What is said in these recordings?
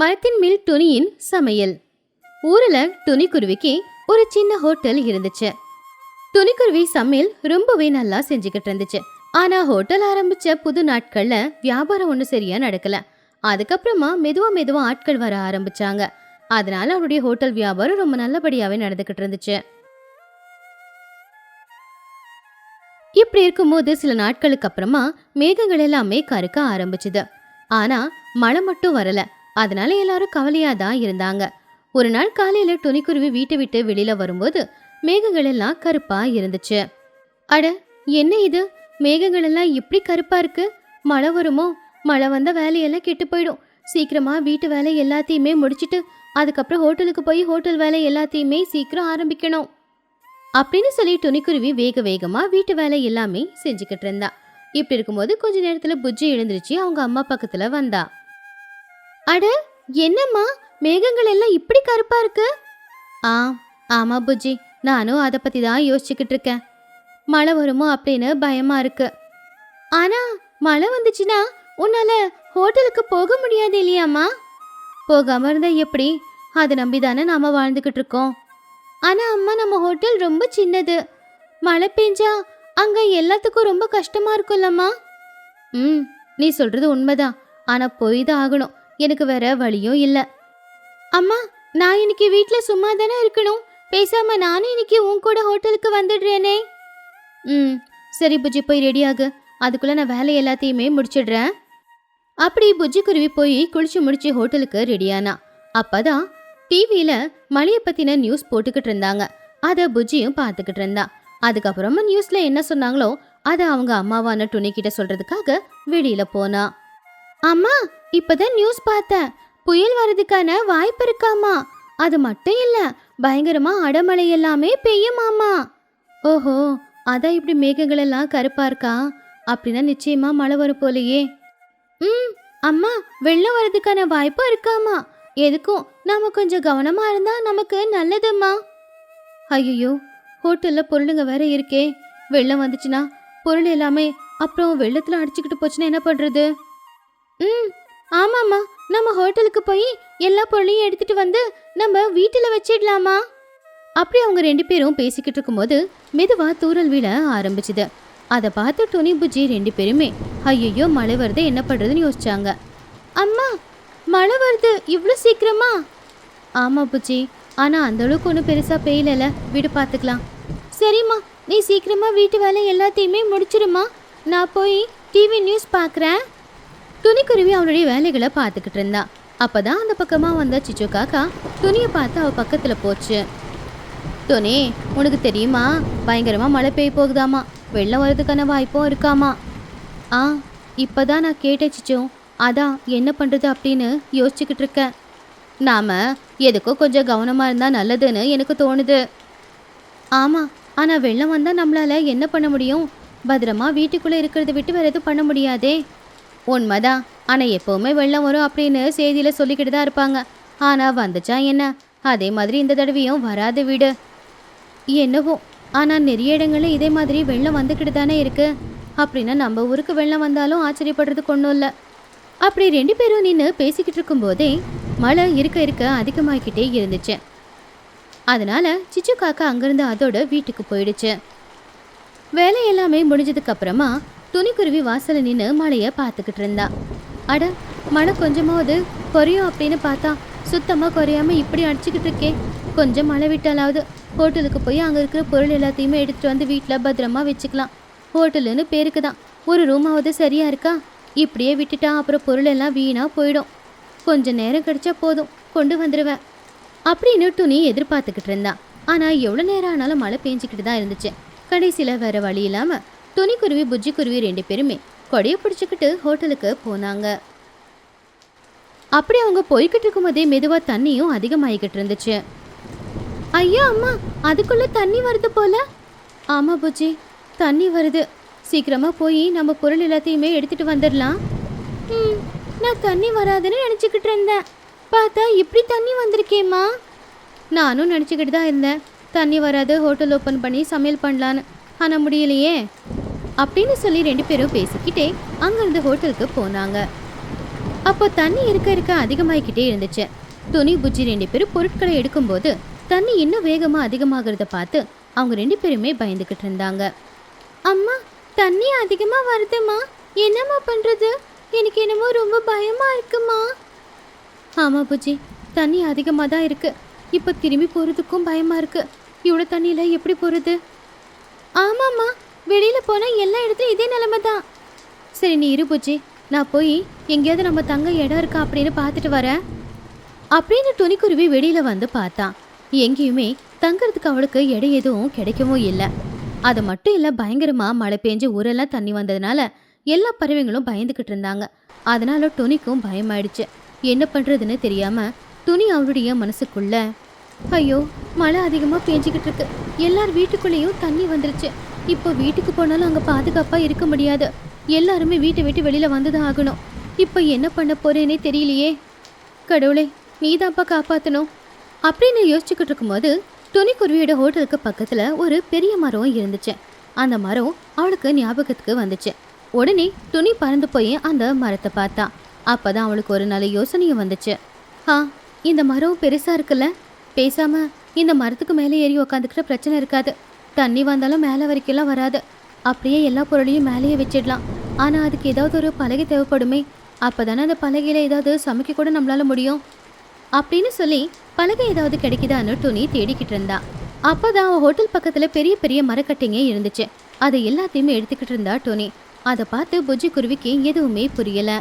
மரத்தின் மேல் துணியின் சமையல். ஊர்ல துணிக்குருவிக்கு ஒரு சின்ன ஹோட்டல் இருந்துச்சு. துணிக்குருவி சமையல் ரொம்பவே நல்லா செஞ்சுக்கிட்டு இருந்துச்சு. ஆனா ஹோட்டல் ஆரம்பிச்ச புது நாட்கள்ல வியாபாரம் ஒன்றும் சரியா நடக்கல. அதுக்கப்புறமா மெதுவா மெதுவா ஆட்கள் வர ஆரம்பிச்சாங்க. அதனால அவருடைய ஹோட்டல் வியாபாரம் ரொம்ப நல்லபடியாவே நடந்துகிட்டு இருந்துச்சு. இப்படி இருக்கும்போது சில நாட்களுக்கு அப்புறமா மேகங்கள் எல்லாமே கருக்க ஆரம்பிச்சுது. ஆனா மழை மட்டும் வரல. அதனால எல்லாரும் கவலையா தான் இருந்தாங்க. ஒரு நாள் காலையில துணிக்குருவி வீட்டை விட்டு வெளியில வரும்போது மேகங்கள் எல்லாம் கருப்பா இருந்துச்சு. அட என்ன இது? மேகங்கள் எல்லாம் இப்படி கருப்பா இருக்கு? மழை வருமோ? மழை வந்த வேலையெல்லாம் கெட்டு போயிடும். சீக்கிரமா வீட்டு வேலை எல்லாத்தையுமே முடிச்சிட்டு அதுக்கப்புறம் ஹோட்டலுக்கு போய் ஹோட்டல் வேலை எல்லாத்தையுமே சீக்கிரம் ஆரம்பிக்கணும். அப்படின்னு சொல்லி துணிக்குருவி வேக வேகமா வீட்டு வேலை எல்லாமே செஞ்சுக்கிட்டு இருந்தா. இப்படி இருக்கும்போது கொஞ்ச நேரத்துல புஜ்ஜி எழுந்திருச்சு அவங்க அம்மா பக்கத்துல வந்தா. அட என்னம்மா? மேகங்கள் எல்லாம் இப்படி கருப்பா இருக்கு? ஆ ஆமா புஜி. நானும் அதை பத்தி தான் யோசிச்சுக்கிட்டு இருக்கேன். மழை வருமோ அப்படின்னு பயமா இருக்கு. ஆனா மழை வந்துச்சுன்னா உன்னால ஹோட்டலுக்கு போக முடியாது இல்லையாம்மா? போகாம இருந்தா எப்படி? அதை நம்பி தானே நாம வாழ்ந்துகிட்டு இருக்கோம். ஆனா அம்மா நம்ம ஹோட்டல் ரொம்ப சின்னது. மழை பெஞ்சா அங்க எல்லாத்துக்கும் ரொம்ப கஷ்டமா இருக்கும்லம்மா. ம் நீ சொல்றது உண்மைதான். ஆனா போய் தான் ஆகணும். எனக்கு வேற வழியும் இல்லை. அம்மா நான் இன்னைக்கு வீட்டில் சும்மா தானே இருக்கணும். பேசாம நானும் இன்னைக்கு உன் கூட ஹோட்டலுக்கு வந்துடுறேனே. ம் சரி புஜ்ஜி போய் ரெடி ஆகு. அதுக்குள்ள நான் வேலை எல்லாத்தையுமே முடிச்சிடுறேன். அப்படி புஜ்ஜி குருவி போய் குளிச்சு முடிச்சு ஹோட்டலுக்கு ரெடியானா அப்பதான் டிவியில மழையை பத்தின நியூஸ் போட்டுக்கிட்டு இருந்தாங்க. அதை புஜ்ஜியும் பார்த்துக்கிட்டு இருந்தா. அதுக்கப்புறமா நியூஸ்ல என்ன சொன்னாங்களோ அதை அவங்க அம்மாவான துணி கிட்ட சொல்றதுக்காக வெளியில போனா. அம்மா இப்பதான் நியூஸ் பார்த்தேன். புயல் வர்றதுக்கான வாய்ப்பு இருக்காமா? அது மட்டும் இல்ல பயங்கரமா அடமழை எல்லாமே பெய்யுமாமா? ஓஹோ அதான் இப்படி மேகங்கள் எல்லாம் கருப்பா இருக்கா? அப்படின்னா நிச்சயமா மழை வரும் போலயே. ம் அம்மா வெள்ளம் வர்றதுக்கான வாய்ப்பும் இருக்காமா? எதுக்கும் நாம கொஞ்சம் கவனமா இருந்தா நமக்கு நல்லதும்மா. ஐயோ ஹோட்டல்ல பொருளுங்க வேற இருக்கே. வெள்ளம் வந்துச்சுன்னா பொருள் எல்லாமே அப்புறம் வெள்ளத்துல அடிச்சுக்கிட்டு போச்சுன்னா என்ன பண்றது? ம் ஆமாம்மா நம்ம ஹோட்டலுக்கு போய் எல்லா பொருளையும் எடுத்துட்டு வந்து நம்ம வீட்டில் வச்சிடலாமா? அப்படி அவங்க ரெண்டு பேரும் பேசிக்கிட்டு இருக்கும்போது மெதுவாக தூரல் விழ ஆரம்பிச்சுது. அதை பார்த்து துணி புஜ்ஜி ரெண்டு பேருமே ஐயோ மழை வருது என்ன பண்ணுறதுன்னு யோசிச்சாங்க. அம்மா மழை வருது இவ்வளோ சீக்கிரமா? ஆமாம் புஜ்ஜி. ஆனால் அந்தளவுக்கு ஒன்றும் பெருசாக பெய்யலல. வீடு பார்த்துக்கலாம் சரிம்மா நீ சீக்கிரமாக வீட்டு வேலை எல்லாத்தையுமே முடிச்சிருமா நான் போய் டிவி நியூஸ் பார்க்குறேன் துணிக்குருவி அவளுடைய வேலைகளை பார்த்துக்கிட்டு இருந்தா. அப்பதான் அந்த பக்கமா வந்த சிச்சு காக்கா துணியை பார்த்து அவ பக்கத்துல போச்சு. துணி உனக்கு தெரியுமா? பயங்கரமா மழை பெய்ய போகுதாமா. வெள்ளம் வர்றதுக்கான வாய்ப்பும் இருக்காமா? ஆ இப்பதான் நான் கேட்டேன் சிச்சு. அதான் என்ன பண்ணுறது அப்படின்னு யோசிச்சுக்கிட்டு இருக்கேன். நாம எதுக்கோ கொஞ்சம் கவனமாக இருந்தால் நல்லதுன்னு எனக்கு தோணுது. ஆமாம் ஆனால் வெள்ளம் வந்தால் நம்மளால் என்ன பண்ண முடியும்? பத்திரமா வீட்டுக்குள்ளே இருக்கிறத விட்டு வேற எதுவும் பண்ண முடியாதே. உண்மைதான் ஆனால் எப்பவுமே வெள்ளம் வரும் அப்படின்னு செய்தியில் சொல்லிக்கிட்டு தான் இருப்பாங்க. ஆனால் வந்துச்சா என்ன? அதே மாதிரி இந்த தடவையும் வராது வீடு. என்னவோ ஆனால் நிறைய இடங்களில் இதே மாதிரி வெள்ளம் வந்துக்கிட்டு தானே இருக்குது அப்படின்னா நம்ம ஊருக்கு வெள்ளம் வந்தாலும் ஆச்சரியப்படுறதுக்கு ஒன்றும் இல்லை. அப்படி ரெண்டு பேரும் நின்று பேசிக்கிட்டு இருக்கும்போதே மழை இருக்க இருக்க அதிகமாகிக்கிட்டே இருந்துச்சு. அதனால சிச்சு காக்கா அங்கேருந்து அதோட வீட்டுக்கு போயிடுச்சு. வேலை எல்லாமே முடிஞ்சதுக்கப்புறமா துணிக்குருவி வாசலில் நின்று மழையை பார்த்துக்கிட்டு இருந்தா. அட மழை கொஞ்சமாவது குறையும் அப்படின்னு பார்த்தா சுத்தமாக குறையாம இப்படி அடிச்சுக்கிட்டு இருக்கே. கொஞ்சம் மழை விட்டாலாவது ஹோட்டலுக்கு போய் அங்கே இருக்கிற பொருள் எல்லாத்தையுமே எடுத்துகிட்டு வந்து வீட்டில் பத்திரமா வச்சுக்கலாம். ஹோட்டலுன்னு பேருக்கு தான். ஒரு ரூமாவது சரியா இருக்கா? இப்படியே விட்டுட்டா அப்புறம் பொருள் எல்லாம் வீணாக போயிடும். கொஞ்சம் நேரம் கிடைச்சா போதும் கொண்டு வந்துடுவேன் அப்படின்னு துணி எதிர்பார்த்துக்கிட்டு இருந்தா. ஆனால் எவ்வளோ நேரம் ஆனாலும் மழை பெஞ்சிக்கிட்டு தான் இருந்துச்சு. கடைசியில் வேறு வழி இல்லாமல் துணிக்குருவி புஜ்ஜி குருவி ரெண்டு பேருமே கொடையை பிடிச்சிக்கிட்டு ஹோட்டலுக்கு போனாங்க. அப்படி அவங்க போய்கிட்டு இருக்கும்போதே மெதுவாக தண்ணியும் அதிகமாகிக்கிட்டு இருந்துச்சு. ஐயா அம்மா அதுக்குள்ளே தண்ணி வருது போல. ஆமாம் புஜ்ஜி தண்ணி வருது. சீக்கிரமாக போய் நம்ம பொருள் எல்லாத்தையுமே எடுத்துகிட்டு வந்துடலாம் ம் நான் தண்ணி வராதுன்னு நினச்சிக்கிட்டு இருந்தேன். பார்த்தா இப்படி தண்ணி வந்திருக்கேம்மா. நானும் நினச்சிக்கிட்டு தான் இருந்தேன். தண்ணி வராது ஹோட்டல் ஓப்பன் பண்ணி சமையல் பண்ணலான்னு. ஆனால் முடியலையே. அப்படின்னு சொல்லி ரெண்டு பேரும் பேசிக்கிட்டே அங்கேருந்து ஹோட்டலுக்கு போனாங்க. அப்போ தண்ணி இருக்க இருக்க அதிகமாகிக்கிட்டே இருந்துச்சு. துணி புஜ்ஜி ரெண்டு பேரும் பொருட்களை எடுக்கும்போது தண்ணி இன்னும் வேகமாக அதிகமாகிறத பார்த்து அவங்க ரெண்டு பேருமே பயந்துக்கிட்டு இருந்தாங்க. அம்மா தண்ணி அதிகமாக வருதுமா என்னம்மா பண்ணுறது எனக்கு என்னமோ ரொம்ப பயமாக இருக்குமா? ஆமாம் புஜ்ஜி தண்ணி அதிகமாக தான் இருக்குது இப்போ திரும்பி போகிறதுக்கும் பயமாக இருக்குது இவ்வளோ தண்ணியில் எப்படி போகிறது ஆமாம்மா வெளியில் போனால் எல்லா இடத்துலையும் இதே நிலமை தான். சரி நீ இரு பூச்சி. நான் போய் எங்கேயாவது நம்ம தங்க இடம் இருக்கா அப்படின்னு பார்த்துட்டு வரேன். அப்படின்னு துணிக்குருவி வெளியில் வந்து பார்த்தான் எங்கேயுமே தங்கிறதுக்கு அவளுக்கு இடம் எதுவும் கிடைக்கவும் இல்லை. அது மட்டும் இல்லை பயங்கரமாக மழை பெஞ்சு ஊரெல்லாம் தண்ணி வந்ததுனால எல்லா பறவைங்களும் பயந்துக்கிட்டு இருந்தாங்க. அதனால துணிக்கும் பயமாயிடுச்சு. என்ன பண்ணுறதுன்னு தெரியாமல் துணி அவளுடைய மனசுக்குள்ள ஐயோ மழை அதிகமாக பேஞ்சுக்கிட்டு இருக்கு. எல்லார் வீட்டுக்குள்ளேயும் தண்ணி வந்துருச்சு. இப்போ வீட்டுக்கு போனாலும் அங்கே பாதுகாப்பாக இருக்க முடியாது. எல்லாருமே வீட்டை விட்டு வெளியில வந்துதான் ஆகணும். இப்போ என்ன பண்ண போறேனே தெரியலையே. கடவுளே நீதாப்பா காப்பாற்றணும் அப்படின்னு யோசிச்சுக்கிட்டு இருக்கும்போது துணிக்குருவியோட ஹோட்டலுக்கு பக்கத்தில் ஒரு பெரிய மரம் இருந்துச்சு. அந்த மரம் அவளுக்கு ஞாபகத்துக்கு வந்துச்சு. உடனே துணி பறந்து போய் அந்த மரத்தை பார்த்தா. அப்போ தான் அவளுக்கு ஒரு நல்ல யோசனையும் வந்துச்சு. ஆ இந்த மரம் பெருசாக இருக்குல்ல? பேசாமல் இந்த மரத்துக்கு மேலே ஏறி உக்காந்துக்கிட்ட பிரச்சனை இருக்காது. தண்ணி வந்தாலும் மேலே வரைக்கும்லாம் வராது. அப்படியே எல்லா பொருளையும் மேலேயே வச்சிடலாம். ஆனால் அதுக்கு ஏதாவது ஒரு பலகை தேவைப்படுமே. அப்போ தானே அந்த பலகையில் ஏதாவது சமைக்க கூட நம்மளால முடியும். அப்படின்னு சொல்லி பலகை ஏதாவது கிடைக்குதான்னு துணி தேடிக்கிட்டு இருந்தா. அப்போ தான் ஹோட்டல் பக்கத்தில் பெரிய பெரிய மரக்கட்டைங்க இருந்துச்சு. அதை எல்லாத்தையுமே எடுத்துக்கிட்டு இருந்தா டோனி அதை பார்த்து புஜ்ஜி குருவிக்கு எதுவுமே புரியலை.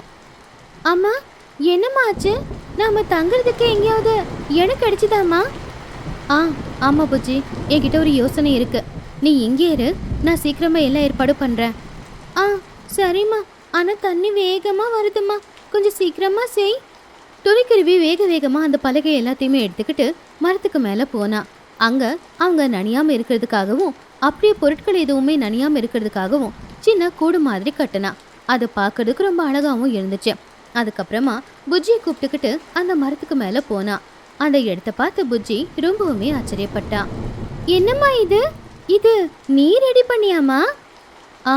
அம்மா என்னம்மா ஆச்சு? நாம தங்குறதுக்கு எங்கேயாவது இடம் கிடைச்சிதாம்மா? ஆ ஆமாம் புஜ்ஜி. என்கிட்ட ஒரு யோசனை இருக்கு. நீ இங்கே இரு. நான் சீக்கிரமாக எல்லாம் ஏற்பாடு பண்ணுறேன் ஆ சரிம்மா. ஆனால் தண்ணி வேகமாக வருதும்மா. கொஞ்சம் சீக்கிரமாக செய். துணிக்குருவி வேக வேகமாக அந்த பலகை எல்லாத்தையுமே எடுத்துக்கிட்டு மரத்துக்கு மேலே போனா. அங்கே அவங்க நனியாமல் இருக்கிறதுக்காகவும் அப்படியே பொருட்கள் எதுவுமே நனியாமல் இருக்கிறதுக்காகவும் சின்ன கூடு மாதிரி கட்டினா. அது பார்க்கறதுக்கு ரொம்ப அழகாகவும் இருந்துச்சு. அதுக்கப்புறமா புஜ்ஜியை கூப்பிட்டுக்கிட்டு அந்த மரத்துக்கு மேலே போனா. அந்த இடத்த பார்த்த புஜ்ஜி ரொம்பவுமே ஆச்சரியப்பட்டா. என்னம்மா இது? இது நீ ரெடி பண்ணியாமா ஆ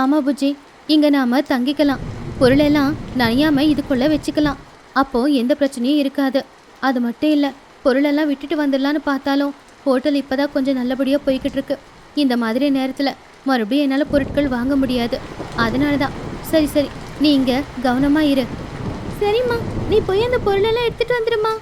ஆமா புஜ்ஜி. இங்க நாம தங்கிக்கலாம். பொருளெல்லாம் நனையாம இதுக்குள்ள வச்சுக்கலாம். அப்போ எந்த பிரச்சனையும் இருக்காது. அது மட்டும் இல்ல பொருளெல்லாம் விட்டுட்டு வந்துடலான்னு பார்த்தாலும் ஹோட்டல் இப்பதான் கொஞ்சம் நல்லபடியா போய்கிட்டு இருக்கு. இந்த மாதிரி நேரத்துல மறுபடியும் என்னால் பொருட்கள் வாங்க முடியாது. அதனால தான் சரி சரி. நீ இங்கே கவனமாக இரு. சரிம்மா. நீ போய் அந்த பொருளெல்லாம் எடுத்துகிட்டு வந்துடுமா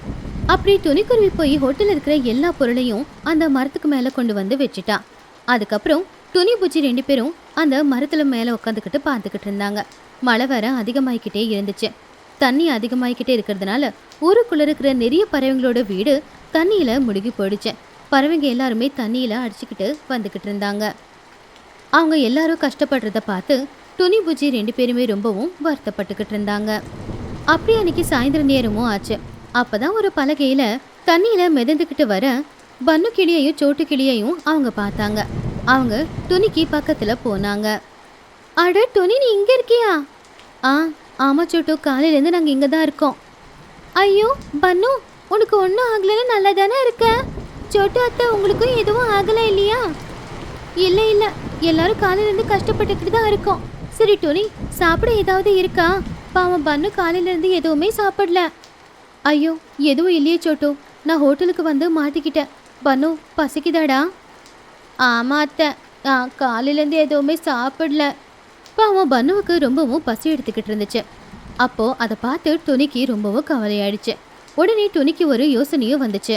அப்படி துணிக்குருவி போய் ஹோட்டலில் இருக்கிற எல்லா பொருளையும் அந்த மரத்துக்கு மேலே கொண்டு வந்து வச்சுட்டா. அதுக்கப்புறம் துணி பூச்சி ரெண்டு பேரும் அந்த மரத்தில் மேலே உட்காந்துக்கிட்டு பார்த்துக்கிட்டு இருந்தாங்க. மழை வர அதிகமாகிக்கிட்டே இருந்துச்சு. தண்ணி அதிகமாயிக்கிட்டே இருக்கிறதுனால ஊருக்குள்ளே இருக்கிற நிறைய பறவைங்களோட வீடு தண்ணியில் முழுகி போயிடுச்சு. பறவைங்க எல்லாருமே தண்ணியில் அடிச்சுக்கிட்டு வந்துக்கிட்டு இருந்தாங்க. அவங்க எல்லாரும் கஷ்டப்படுறத பார்த்து துணி பூஜி ரெண்டு பேருமே ரொம்பவும் வருத்தப்பட்டுக்கிட்டு இருந்தாங்க. அப்படி அன்னைக்கு சாயந்தர நேரமும் ஆச்சு. அப்பதான் ஒரு பலகையில தண்ணியில மிதந்துக்கிட்டு வர பன்னு கிளியையும் சோட்டு கிளியையும் அவங்க பார்த்தாங்க. அவங்க துணிக்கு பக்கத்துல போனாங்க. அட துணி நீ இங்க இருக்கியா? ஆ ஆமா சோட்டு காலையிலேருந்து நாங்க இங்க தான் இருக்கோம். ஐயோ பன்னு உனக்கு ஒன்றும் ஆகலைன்னு நல்லா தானே இருக்க? சோட்டு அத்தை உங்களுக்கும் எதுவும் ஆகலை இல்லையா? இல்லை இல்லை எல்லாரும் காலையிலேருந்து கஷ்டப்பட்டுக்கிட்டு தான் இருக்கோம். சரி டோனி சாப்பிட ஏதாவது இருக்கா? பாவம் பன்னு காலையிலேருந்து எதுவுமே சாப்பிடல. ஐயோ எதுவும் இல்லையே சோட்டு. நான் ஹோட்டலுக்கு வந்து மாட்டிக்கிட்டேன். பன்னு பசிக்குதாடா? ஆமா அத்தை. நான் காலையிலேருந்து எதுவுமே சாப்பிடல. பாவம் பனுவுக்கு ரொம்பவும் பசி எடுத்துக்கிட்டு இருந்துச்சு. அப்போது அதை பார்த்து துணிக்கு ரொம்பவும் கவலையாயிடுச்சு. உடனே துணிக்கு ஒரு யோசனையும் வந்துச்சு.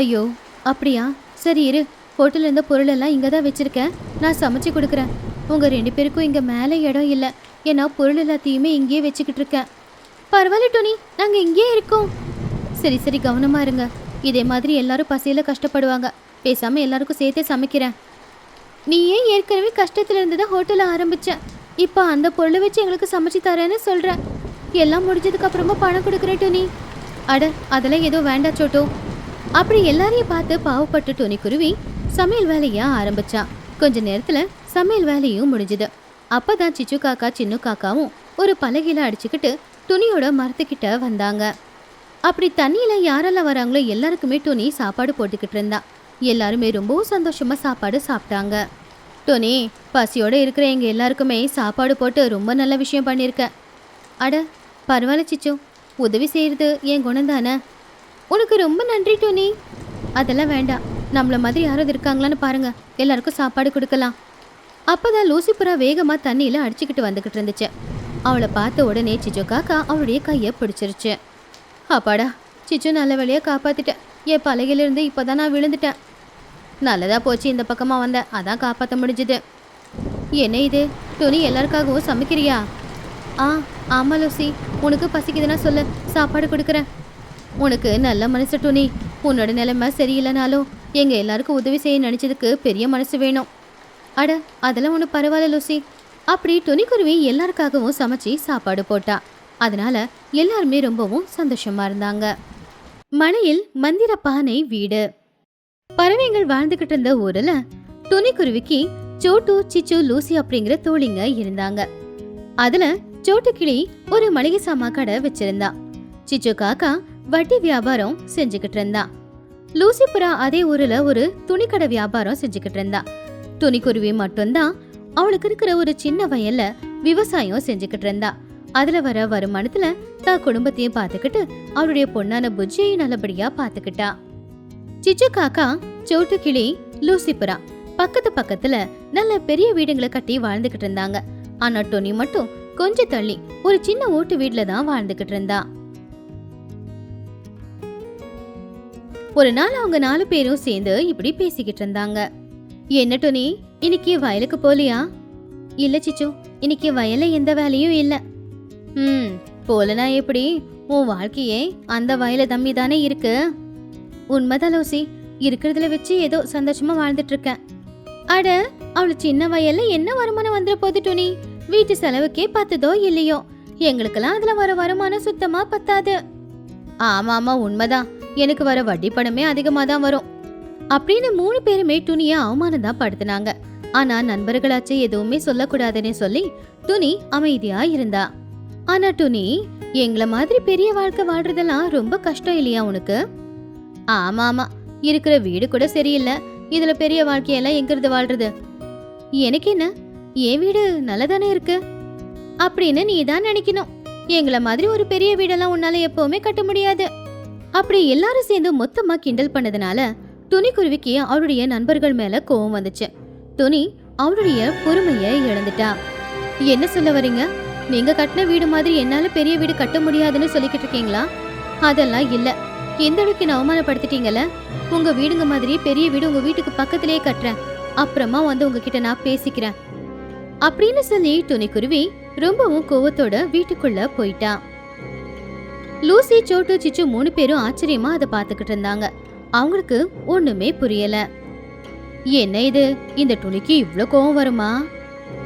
ஐயோ அப்படியா? சரி இரு. ஹோட்டலில் இருந்த பொருளெல்லாம் இங்கே தான் வச்சுருக்கேன். நான் சமைச்சு கொடுக்குறேன். உங்கள் ரெண்டு பேருக்கும் இங்கே மேலே இடம் இல்லை. ஏன்னா பொருள் எல்லாத்தையுமே இங்கேயே வச்சுக்கிட்டு இருக்கேன். பரவாயில்ல டோனி. நாங்கள் இங்கேயே இருக்கோம். சரி சரி கவனமா இருங்க. இதே மாதிரி எல்லாரும் பசியில் கஷ்டப்படுவாங்க. பேசாம எல்லாருக்கும் சேர்த்தே சமைக்கிறேன். நீ ஏன் ஏற்கனவே கஷ்டத்துல இருந்து தான் ஹோட்டலை ஆரம்பிச்ச? இப்போ அந்த பொருளை வச்சு எங்களுக்கு சமைச்சு தரேன்னு சொல்ற. எல்லாம் முடிஞ்சதுக்கு அப்புறமா பணம் கொடுக்குற டோனி. அட அதெல்லாம் ஏதோ வேண்டாம் சோட்டோ. அப்படி எல்லாரையும் பார்த்து பாவப்பட்டு டோனி குருவி சமையல் வேலையா ஆரம்பிச்சா. கொஞ்ச நேரத்துல சமையல் வேலையும் முடிஞ்சுது. அப்பதான் சிச்சு காக்கா சின்னு காக்காவும் ஒரு பலகையில அடிச்சுக்கிட்டு துணியோட மரத்துக்கிட்ட வந்தாங்க. அப்படி தண்ணியில் யாரெல்லாம் வராங்களோ எல்லாருக்குமே டோனி சாப்பாடு போட்டுக்கிட்டு இருந்தா. எல்லாருமே ரொம்பவும் சந்தோஷமாக சாப்பாடு சாப்பிட்டாங்க. டோனி பசியோட இருக்கிற எங்கள் எல்லாருக்குமே சாப்பாடு போட்டு ரொம்ப நல்ல விஷயம் பண்ணியிருக்க. அட பரவாயில்ல சிச்சு. உதவி செய்கிறது என் குணம் தானே? உனக்கு ரொம்ப நன்றி டோனி அதெல்லாம் வேண்டாம். நம்மள மாதிரி யாராவது இருக்காங்களான்னு பாருங்கள் எல்லாருக்கும் சாப்பாடு கொடுக்கலாம். அப்பதான் லூசி புறா வேகமாக தண்ணியில் அடிச்சுக்கிட்டு வந்துக்கிட்டு இருந்துச்சு. அவளை பார்த்த உடனே சிச்சு காக்கா அவளுடைய கையை பிடிச்சிருச்சு. அப்பாடா சிச்சு நல்ல வழியாக காப்பாற்றிட்டேன் என் பலகையிலிருந்து இப்போதான் நான் விழுந்துட்டேன். நல்லதா போச்சு இந்த பக்கமாக வந்தேன் அதான் காப்பாற்ற முடிஞ்சுது. என்ன இது? துணி எல்லாருக்காகவும் சமைக்கிறியா? ஆ ஆமாம் லூசி. உனக்கு பசிக்குதுன்னா சொல்லு. சாப்பாடு கொடுக்குறேன். உனக்கு நல்ல மனசு துணி. உன்னோட நிலைமை சரியில்லைனாலும் எங்கள் எல்லாருக்கும் உதவி செய்ய நினச்சதுக்கு பெரிய மனசு வேணும். அட அதெல்லாம் ஒன்றும் பரவாயில்ல லூசி. அப்படி துணிக்குருவி எல்லாருக்காகவும் சமைச்சு சாப்பாடு போட்டா. அதனால எல்லாருமே ரொம்பவும் சந்தோஷமா இருந்தாங்க. மலையில் மந்திர பானை வீடு. பறவைகள் வாழ்ந்துகிட்டு இருந்த ஊர்ல துணிக்குருவிக்கு சோட்டு சிச்சு லூசி அப்படிங்கிற தோழிங்க இருந்தாங்க. அதுல சோட்டு கிளி ஒரு மளிகை சாமா கடை வச்சிருந்தா. சிச்சு காக்கா வட்டி வியாபாரம் செஞ்சுக்கிட்டு இருந்தா. லூசிபுரா அதே ஊர்ல ஒரு துணிக்கடை வியாபாரம் செஞ்சுக்கிட்டு இருந்தா. துணிக்குருவி மட்டும்தான் அவளுக்கு இருக்கிற ஒரு சின்ன வயல்ல விவசாயம் செஞ்சுக்கிட்டு இருந்தா. அதுல வர வருமானத்துல தான் குடும்பத்தையும் பார்த்துக்கிட்டு அவளுடைய பொண்ணான புஜ்ஜியையும் நல்லபடியா பார்த்துக்கிட்டா சிச்சு காக்கா சோட்டு கிளி லூசிபுரா பக்கத்து பக்கத்துல நல்ல பெரிய வீடுங்களை கட்டி வாழ்ந்துகிட்டு இருந்தாங்க. ஆனா டொனி மட்டும் கொஞ்சம் தள்ளி ஒரு சின்ன ஓட்டு வீட்ல தான் வாழ்ந்துகிட்டு இருந்தா. ஒரு நாள் அவங்க நாலு பேரும் சேர்ந்து இப்படி பேசிக்கிட்டு இருந்தாங்க. என்ன டொனி இன்னைக்கு வயலுக்கு போலியா? இல்ல சிச்சு இன்னைக்கு வயல்ல எந்த வேலையும் இல்ல. ம் போலனா எப்படி? உன் வாழ்க்கையே அந்த வயல தம்மி தானே இருக்கு. உண்மைதான் லோசி இருக்கிறதுல வச்சு ஏதோ சந்தோஷமா வாழ்ந்துட்டு இருக்கேன் அட அவளு சின்ன வயல்ல என்ன வருமானம் வந்துட போது துணி வீட்டு செலவுக்கே பத்துதோ இல்லையோ? எங்களுக்கெல்லாம் அதுல வர வருமானம் சுத்தமா பத்தாது. ஆமா ஆமா உண்மைதான். எனக்கு வர வட்டி பணமே அதிகமா தான் வரும். அப்படின்னு மூணு பேருமே துணியை அவமானம் தான் படுத்துனாங்க. ஆனா நண்பர்களாச்சு எதுவுமே சொல்லக்கூடாதுன்னு சொல்லி துணி அமைதியா இருந்தா. ஆனா துணி எங்கள மாதிரி பெரிய வாழ்க்கை வாழ்றதெல்லாம் ரொம்ப கஷ்டம் இல்லையா உனக்கு? ஆமா ஆமா. இருக்கிற வீடு கூட சரியில்லை. இதுல பெரிய வாழ்க்கையெல்லாம் எங்கிருந்து வாழ்றது? எனக்கு என்ன? என் வீடு நல்லதானே இருக்கு? அப்படின்னு நீ தான் நினைக்கணும். எங்கள மாதிரி ஒரு பெரிய வீடெல்லாம் உன்னால எப்பவுமே கட்ட முடியாது. அப்படி எல்லாரும் சேர்ந்து மொத்தமா கிண்டல் பண்ணதுனால துணிக்குருவிக்கு அவருடைய நண்பர்கள் மேல கோவம் வந்துச்சு. துணி அவருடைய பொறுமையை இழந்துட்டா. என்ன சொல்ல வரீங்க? நீங்க கட்டின வீடு மாதிரி என்னால பெரிய வீடு கட்ட முடியாதுன்னு சொல்லிக்கிட்டு இருக்கீங்களா? அதெல்லாம் இல்ல. எந்த அளவுக்கு என்ன அவமானப்படுத்திட்டீங்கல்ல? உங்க வீடுங்க மாதிரி பெரிய வீடு உங்க வீட்டுக்கு பக்கத்திலேயே கட்டுறேன். அப்புறமா வந்து உங்ககிட்ட நான் பேசிக்கிறேன். அப்படின்னு சொல்லி துணிக்குருவி ரொம்பவும் கோவத்தோட வீட்டுக்குள்ள போயிட்டா. லூசி சோட்டு சிச்சு மூணு பேரும் ஆச்சரியமா அதை பார்த்துக்கிட்டு இருந்தாங்க. அவங்களுக்கு ஒண்ணுமே புரியல. என்ன இது? இந்த துணிக்கு இவ்ளோ கோவம் வருமா?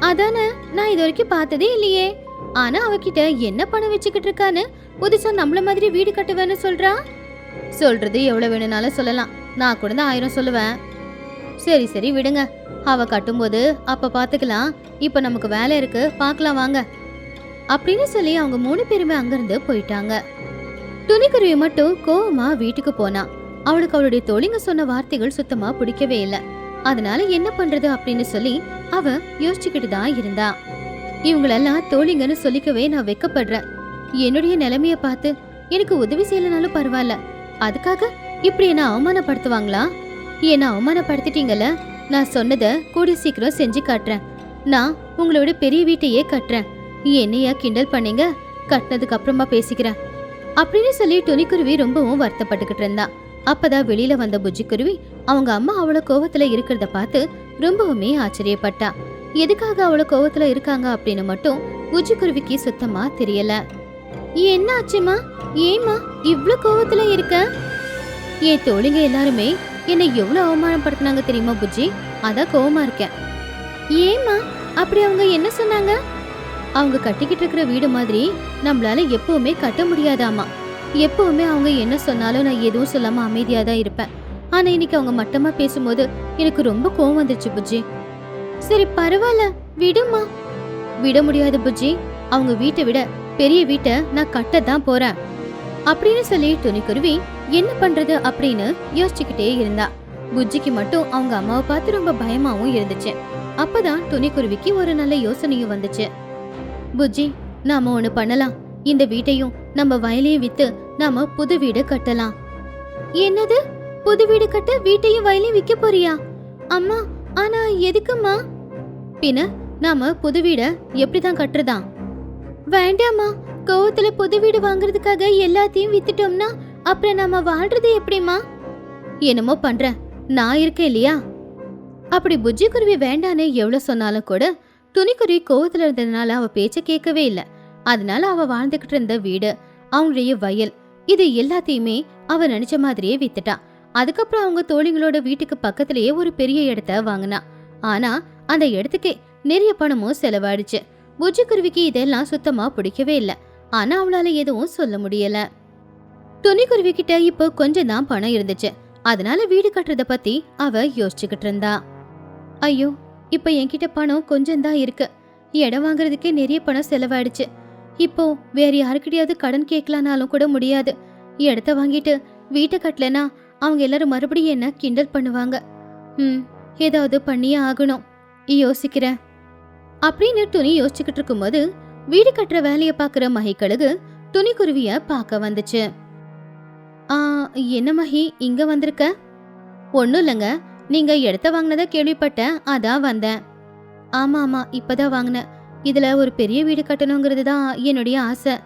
அதானே நான் இது வரைக்கும் பார்த்ததே இல்லையே. ஆனா அவகிட்ட என்ன பணம் வச்சுக்கிட்டு இருக்கான்னு புதுசா நம்மள மாதிரி வீடு கட்டுவேன்னு சொல்றா? சொல்றது எவ்வளவு வேணும்னாலும் சொல்லலாம். நான் கூட தான் ஆயிரம் சொல்லுவேன். சரி சரி விடுங்க. அவ கட்டும்போது அப்ப பாத்துக்கலாம். இப்ப நமக்கு வேலை இருக்கு. பார்க்கலாம் வாங்க. அப்படின்னு சொல்லி அவங்க மூணு பேருமே அங்கிருந்து போயிட்டாங்க. துணிக்குருவி மட்டும் கோவமா வீட்டுக்கு போனா. அவளுக்கு அவளுடைய தொழிங்க சொன்ன வார்த்தைகள் சுத்தமா பிடிக்கவே இல்லை. அதனால என்ன பண்றது அப்படின்னு சொல்லி அவ யோசிச்சுக்கிட்டு தான் இருந்தா. இவங்களெல்லாம் தோழிங்கன்னு சொல்லிக்கவே நான் வெக்கப்படுறேன். என்னுடைய நிலைமைய பார்த்து எனக்கு உதவி செய்யலனாலும் பரவாயில்ல. அதுக்காக இப்படி என்ன அவமானப்படுத்துவாங்களா? என்ன அவமானப்படுத்திட்டீங்கல்ல? நான் சொன்னதை கூடிய சீக்கிரம் செஞ்சு காட்டுறேன். நான் உங்களோட பெரிய வீட்டையே கட்டுறேன். என்னையா கிண்டல் பண்ணீங்க? கட்டினதுக்கு அப்புறமா பேசிக்கிறேன். அப்படின்னு சொல்லி துணிக்குருவி ரொம்பவும் வருத்தப்பட்டுக்கிட்டு இருந்தா. அப்பதான் வெளியில வந்த புஜ்ஜிக்குருவி அவங்க அம்மா அவள கோவத்துல இருக்கிறத பார்த்து ரொம்பவுமே ஆச்சரியப்பட்டா. எதுக்காக அவள கோவத்துல இருக்காங்க அப்படின்னு மட்டும் புஜ்ஜிக்குருவிக்கு சுத்தமா தெரியல. என்ன ஆச்சுமா ஏமா இவ்ளோ கோவத்துல இருக்க? என் தோழிங்க எல்லாருமே என்னை எவ்வளவு அவமானப்படுத்தினாங்க தெரியுமா புஜ்ஜி அதான் கோவமா இருக்கேன். ஏமா அப்படி அவங்க என்ன சொன்னாங்க? அவங்க கட்டிக்கிட்டு இருக்கிற வீடு மாதிரி நம்மளால எப்பவுமே கட்ட முடியாதாமா எப்பவுமே அவங்க என்ன சொன்னாலும் நான் எதுவும் சொல்லாமல் அமைதியாக தான் இருப்பேன். ஆனால் இன்னைக்கு அவங்க மட்டமா பேசும்போது எனக்கு ரொம்ப கோவம் வந்துருச்சு புஜ்ஜி. சரி பரவாயில்ல. விடுமா விட முடியாது புஜ்ஜி. அவங்க வீட்டை விட பெரிய வீட்டை நான் கட்ட தான் போறேன். அப்படின்னு சொல்லி துணிக்குருவி என்ன பண்றது அப்படின்னு யோசிச்சுக்கிட்டே இருந்தா. புஜ்ஜிக்கு மட்டும் அவங்க அம்மாவை பார்த்து ரொம்ப பயமாவும் இருந்துச்சு. அப்பதான் துணிக்குருவிக்கு ஒரு நல்ல யோசனையும் வந்துச்சு. புஜ்ஜி நாம ஒண்ணு பண்ணலாம். இந்த வீட்டையும் நம்ம வயலையும் வித்து நாம புது வீடு கட்டலாம். என்னது? புது வீடு கட்ட வீட்டையும் வயலையும் விற்க போறியா? அம்மா ஆனா எதுக்குமா பின்ன நாம புது வீட எப்படிதான் கட்டுறதா வேண்டாம்மா கோவத்துல புது வீடு வாங்குறதுக்காக எல்லாத்தையும் வித்துட்டோம்னா அப்புறம் நாம வாழ்றது எப்படிம்மா? என்னமோ பண்ற நான் இருக்கேன் இல்லையா? அப்படி புஜ்ஜி குருவி வேண்டான்னு எவ்வளவு சொன்னாலும் கூட துணிக்குருவி கோவத்துல இருந்ததுனால அவ பேச்சை கேட்கவே இல்லை. அதனால அவ வாழ்ந்துகிட்டு இருந்த வீடு அவனுடைய வயல். இது எல்லாத்தையுமே அவ நினைச்ச மாதிரியே வித்துட்டா. அதுக்கப்புறம் அவங்க தோழிங்களோட வீட்டுக்கு பக்கத்திலேயே ஒரு பெரிய இடத்த வாங்கினான் ஆனா அந்த இடத்துக்கே நிறைய பணமும் செலவாயிடுச்சு. புஜ்ஜி குருவிக்கு இதெல்லாம் சுத்தமா பிடிக்கவே இல்ல. ஆனா அவளால எதுவும் சொல்ல முடியல. துணிக்குருவி கிட்ட இப்போ கொஞ்சம் தான் பணம் இருந்துச்சு. அதனால வீடு கட்டுறத பத்தி அவ யோசிச்சுக்கிட்டு இருந்தா. ஐயோ இப்ப என்கிட்ட பணம் கொஞ்சம் தான் இருக்கு. இடம் வாங்குறதுக்கே நிறைய பணம் செலவாயிடுச்சு. இப்போ வேற யாருக்கிட்டையாவது கடன் கேட்கலானாலும் கூட முடியாது. இடத்த வாங்கிட்டு வீட்டை கட்டலனா அவங்க எல்லாரும் மறுபடியும் என்ன கிண்டல் பண்ணுவாங்க. ம் ஏதாவது பண்ணியே ஆகணும். யோசிக்கிறேன். அப்படின்னு துணி யோசிச்சுக்கிட்டு இருக்கும்போது வீடு கட்டுற வேலையை பார்க்குற மகிக்கழுகு துணிக்குருவிய பார்க்க வந்துச்சு. ஆ என்ன மகி இங்க வந்திருக்க? ஒன்றும் இல்லைங்க. நீங்க இடத்த வாங்கினதா கேள்விப்பட்டேன். அதான் வந்தேன். ஆமா ஆமா இப்பதான் வாங்கினேன். இதுல ஒரு பெரிய வீடு கட்டணுங்கிறது தான் என்னுடைய ஆசை.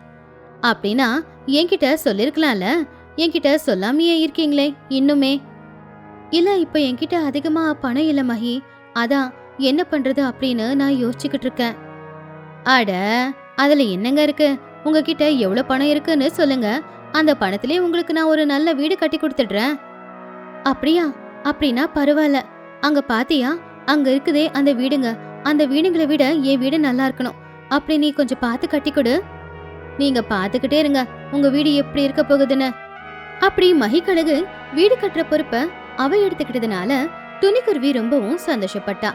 அப்படின்னா என்கிட்ட சொல்லிருக்கலாம்ல. என்கிட்ட சொல்லாமையே இருக்கீங்களே இன்னுமே. இல்ல இப்ப என்கிட்ட அதிகமா பணம் இல்ல மகி. அதான் என்ன பண்றது அப்படின்னு நான் யோசிச்சுக்கிட்டு இருக்கேன். அட அதுல என்னங்க இருக்கு? உங்ககிட்ட எவ்வளவு பணம் இருக்குன்னு சொல்லுங்க. அந்த பணத்திலே உங்களுக்கு நான் ஒரு நல்ல வீடு கட்டி கொடுத்துடுறேன். அப்படியா? அப்படின்னா பரவாயில்ல. அங்க பாத்தியா? அங்க இருக்குதே அந்த வீடுங்க. அந்த வீடுங்களை விட என் வீடு நல்லா இருக்கணும். அப்படி நீ கொஞ்சம் பார்த்து கட்டி கொடு. நீங்க பார்த்துக்கிட்டே இருங்க. உங்க வீடு எப்படி இருக்க போகுதுன்னு. அப்படி மகிக்கழகு வீடு கட்டுற பொறுப்ப அவ எடுத்துக்கிட்டதுனால துணிக்குருவி ரொம்பவும் சந்தோஷப்பட்டா.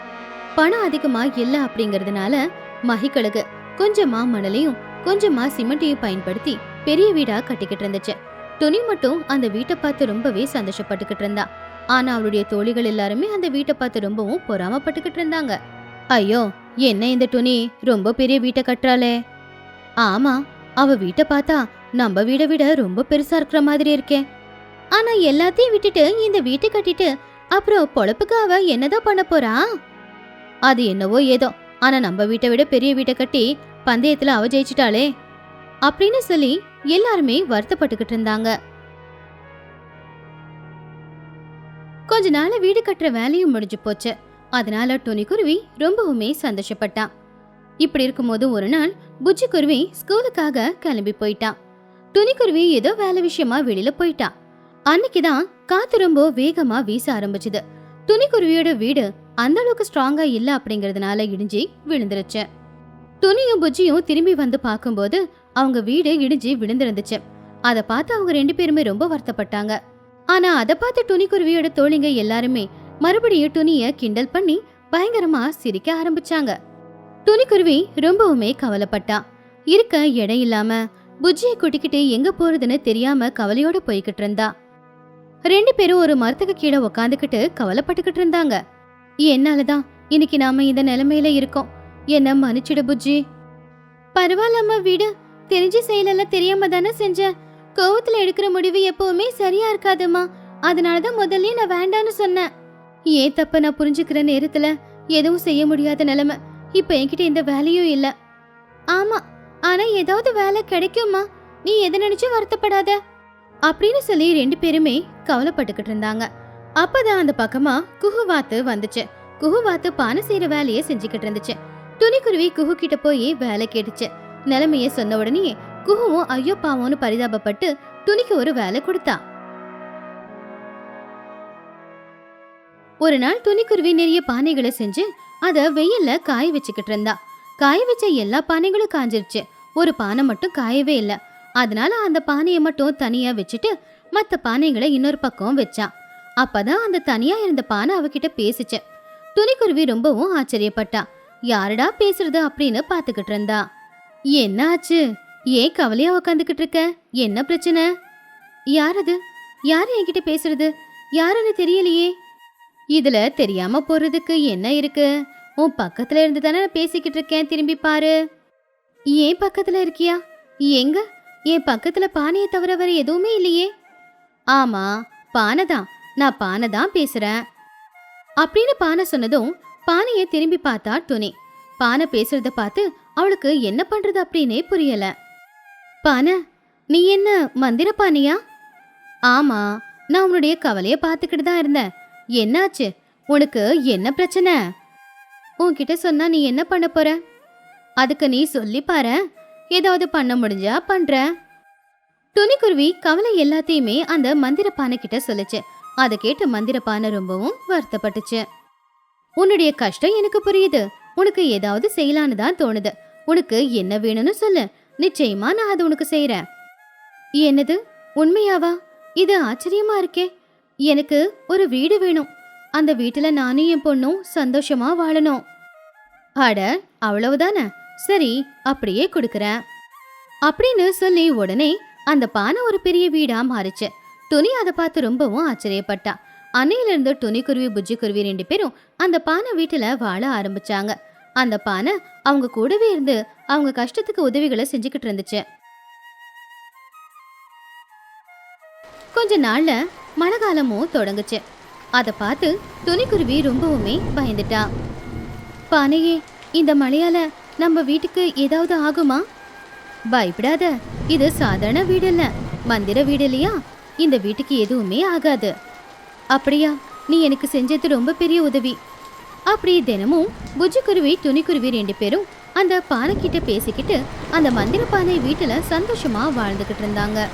பணம் அதிகமா இல்ல அப்படிங்கறதுனால மகிக்கழகு கொஞ்சமா மணலையும் கொஞ்சமா சிமெண்ட்டையும் பயன்படுத்தி பெரிய வீடா கட்டிக்கிட்டு இருந்துச்சு. துணி மட்டும் அந்த வீட்டை பார்த்து ரொம்பவே சந்தோஷப்பட்டுக்கிட்டு இருந்தா. ஆனா அவளுடைய தோழிகள் எல்லாருமே அந்த வீட்டை பார்த்து ரொம்பவும் பொறாமப்பட்டுக்கிட்டு இருந்தாங்க. ஐயோ என்ன இந்த துணி? ரொம்ப பெரிய வீட்டை கட்டுறாளே. ஆமா அவ வீட்டை பார்த்தா நம்ம வீடை விட ரொம்ப பெருசா இருக்கிற மாதிரி இருக்கே. ஆனா எல்லாத்தையும் விட்டுட்டு இந்த வீட்டை கட்டிட்டு அப்புறம் பொழப்புக்கு அவ என்னதான் பண்ண போறா? அது என்னவோ ஏதோ. ஆனா நம்ம வீட்டை விட பெரிய வீட்டை கட்டி பந்தயத்துல அவ ஜெயிச்சிட்டாளே. அப்படின்னு சொல்லி எல்லாருமே வருத்தப்பட்டுக்கிட்டு இருந்தாங்க. கொஞ்ச நாள் வீடு கட்டுற வேலையும் முடிஞ்சு போச்சு. அதனால டொனிக்குருவி ரொம்பவுமே சந்தோஷப்பட்டான் இப்படி இருக்கும்போது ஒரு நாள் புஜ்ஜி குருவி ஸ்கூலுக்காக கிளம்பி போயிட்டான் துணிக்குருவி ஏதோ வேலை விஷயமா வெளியில போயிட்டா. அன்னைக்குதான் காத்து ரொம்ப வேகமா வீச ஆரம்பிச்சது. துணிக்குருவியோட வீடு அந்த அளவுக்கு ஸ்ட்ராங்கா இல்ல அப்படிங்கறதுனால இடிஞ்சி விழுந்துருச்சு. துணியும் புஜ்ஜியும் திரும்பி வந்து பார்க்கும்போது அவங்க வீடு இடிஞ்சு விழுந்திருந்துச்சு. அதை பார்த்து அவங்க ரெண்டு பேருமே ரொம்ப வருத்தப்பட்டாங்க. ஆனா அதை பார்த்து துணிக்குருவியோட தோழிங்க எல்லாருமே மறுபடியும் துணிய கிண்டல் பண்ணி பயங்கரமா சிரிக்க ஆரம்பிச்சாங்க. துணிக்குருவி ரொம்பவுமே கவலைப்பட்டா. இருக்க இடம் இல்லாம புஜ்ஜியை குட்டிக்கிட்டு எங்க போறதுன்னு தெரியாம கவலையோட போய்கிட்டு இருந்தா. ரெண்டு பேரும் ஒரு மரத்துக்கு கீழே உக்காந்துக்கிட்டு கவலைப்பட்டுக்கிட்டு இருந்தாங்க. என்னாலதான் இன்னைக்கு நாம இந்த நிலைமையில இருக்கோம். என்ன மன்னிச்சிடு புஜ்ஜி. பரவாயில்லம்மா வீடு. தெரிஞ்சு செயலெல்லாம் தெரியாம தானே செஞ்சேன் கோவத்துல எடுக்கிற முடிவு எப்பவுமே சரியா இருக்காதும்மா. அதனாலதான் முதல்ல நான் வேண்டான்னு சொன்னேன். ஏன் தப்ப நான் புரிஞ்சுக்கிற நேரத்துல எதுவும் செய்ய முடியாத நிலைமை. இப்ப என்கிட்ட இந்த வேலையும் இல்ல. ஆமா ஆனா ஏதாவது வேலை கிடைக்குமா நீ எதை நினைச்சு வருத்தப்படாத. அப்படின்னு சொல்லி ரெண்டு பேருமே கவலைப்பட்டுக்கிட்டு இருந்தாங்க. அப்பதான் அந்த பக்கமா குஹுவாத்து வந்துச்சு. குஹுவாத்து பானை செய்யற வேலையை செஞ்சுக்கிட்டு இருந்துச்சு. துணிக்குருவி குஹு கிட்ட போய் வேலை கேட்டுச்சு. நிலைமைய சொன்ன உடனே குஹுவும் ஐயோ பாவோன்னு பரிதாபப்பட்டு துணிக்கு ஒரு வேலை கொடுத்தா. ஒரு நாள் துணிக்குருவி நிறைய பானைகளை செஞ்சு அதை வெயில்ல காய வச்சுக்கிட்டு இருந்தா. காய வச்ச எல்லா பானைகளும் காஞ்சிருச்சு. ஒரு பானை மட்டும் காயவே இல்ல. அதனால அந்த பானையை மட்டும் தனியா வச்சுட்டு மத்த பானைகளை இன்னொரு பக்கம் வச்சா. அப்பதான் அந்த தனியா இருந்த பானை அவகிட்ட பேசிச்சு. துணிக்குருவி ரொம்பவும் ஆச்சரியப்பட்டா. யாரடா பேசுறது? அப்படின்னு பாத்துக்கிட்டு இருந்தா. என்ன ஆச்சு? ஏன் கவலையா உக்காந்துக்கிட்டு இருக்க? என்ன பிரச்சனை? யார் அது? யார் என்கிட்ட பேசுறது? யாருன்னு தெரியலையே. இதுல தெரியாம போறதுக்கு என்ன இருக்கு? உன் பக்கத்துல இருந்து தானே நான் பேசிக்கிட்டு இருக்கேன் திரும்பி பாரு. ஏன் பக்கத்துல இருக்கியா? எங்க? என் பக்கத்துல பானையை தவிர வேற எதுவுமே இல்லையே. ஆமா பானை தான். நான் பானை தான் பேசுறேன். அப்படின்னு பானை சொன்னதும் பானையை திரும்பி பார்த்தா துணி. பானை பேசுறத பார்த்து அவளுக்கு என்ன பண்றது அப்படின்னே புரியல. பானை நீ என்ன மந்திர பானையா? ஆமா நான் உன்னுடைய கவலையை பார்த்துக்கிட்டு தான் இருந்தேன். என்னாச்சு? உனக்கு என்ன பிரச்சனை? உன்கிட்ட சொன்னா நீ என்ன பண்ண போற? அதுக்கு நீ சொல்லி பாரு. ஏதாவது பண்ண முடிஞ்சா பண்ற. துணிக்குருவி கவலை எல்லாத்தையுமே அந்த மந்திர பானை கிட்ட சொல்லுச்சு. அதை கேட்டு மந்திர பானை ரொம்பவும் வருத்தப்பட்டுச்சு. உன்னுடைய கஷ்டம் எனக்கு புரியுது. உனக்கு ஏதாவது செய்யலான்னு தான் தோணுது. உனக்கு என்ன வேணும்னு சொல்லு. நிச்சயமா நான் அது உனக்கு செய்யறேன் என்னது? உண்மையாவா? இது ஆச்சரியமா இருக்கே. எனக்கு ஒரு வீடு வேணும். அந்த வீட்டுல நானும் என் பொண்ணும் சந்தோஷமா வாழணும். அட அவ்வளவுதானே? சரி அப்படியே கொடுக்கறேன். அப்படின்னு சொல்லி உடனே அந்த பானை ஒரு பெரிய வீடா மாறிச்சு. துணி அதை பார்த்து ரொம்பவும் ஆச்சரியப்பட்டா. அன்னையிலிருந்து துணி குருவி புஜ்ஜி குருவி ரெண்டு பேரும் அந்த பானை வீட்டுல வாழ ஆரம்பிச்சாங்க. அந்த பானை அவங்க கூடவே இருந்து அவங்க கஷ்டத்துக்கு உதவிகளை செஞ்சுக்கிட்டு இருந்துச்சு. கொஞ்ச நாள்ல மழை காலமும் தொடங்குச்சு. அதை பார்த்து துணிக்குருவி ரொம்பவுமே பயந்துட்டா. பானையே இந்த மழையால நம்ம வீட்டுக்கு ஏதாவது ஆகுமா? பயப்படாத இது சாதாரண வீடு இல்ல மந்திர வீடு இல்லையா இந்த வீட்டுக்கு எதுவுமே ஆகாது. அப்படியா நீ எனக்கு செஞ்சது ரொம்ப பெரிய உதவி. அப்படி தினமும் புஜிக்குருவி துணிக்குருவி ரெண்டு பேரும் அந்த பானை கிட்ட பேசிக்கிட்டு அந்த மந்திர பானை வீட்டுல சந்தோஷமா வாழ்ந்துகிட்டு இருந்தாங்க.